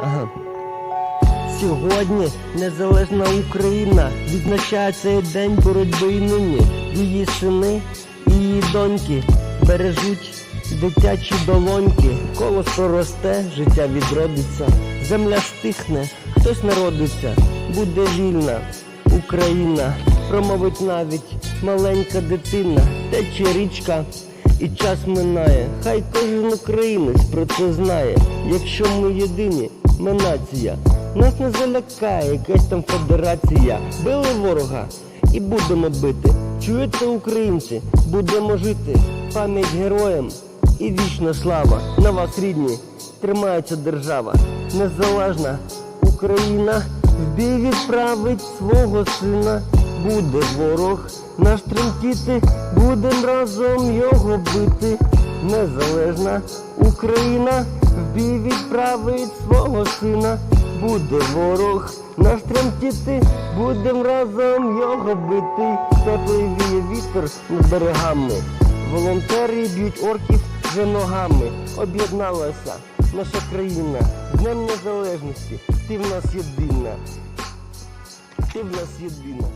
Ага. Сьогодні незалежна Україна відзначає цей день боротьби і нині. Її сини і її доньки бережуть дитячі долоньки. Колосо росте, життя відродиться, земля стихне, хтось народиться, буде вільна Україна, промовить навіть маленька дитина, тече річка. І час минає, хай кожен українець про це знає. Якщо ми єдині, ми нація. Нас не залякає якась там федерація. Били ворога і будемо бити. Чуєте, українці, будемо жити. Пам'ять героям і вічна слава. На вас, рідні, тримається держава. Незалежна Україна в бій відправить свого сина. Буде ворог наш тремтіти, будем разом його бити. Незалежна Україна в бій відправить свого сина. Буде ворог наш тремтіти, будем разом його бити. Теплий віє вітер над берегами. Волонтери б'ють орків вже ногами. Об'єдналася наша країна з Днем Незалежності. Ти в нас єдина. Ти в нас єдина.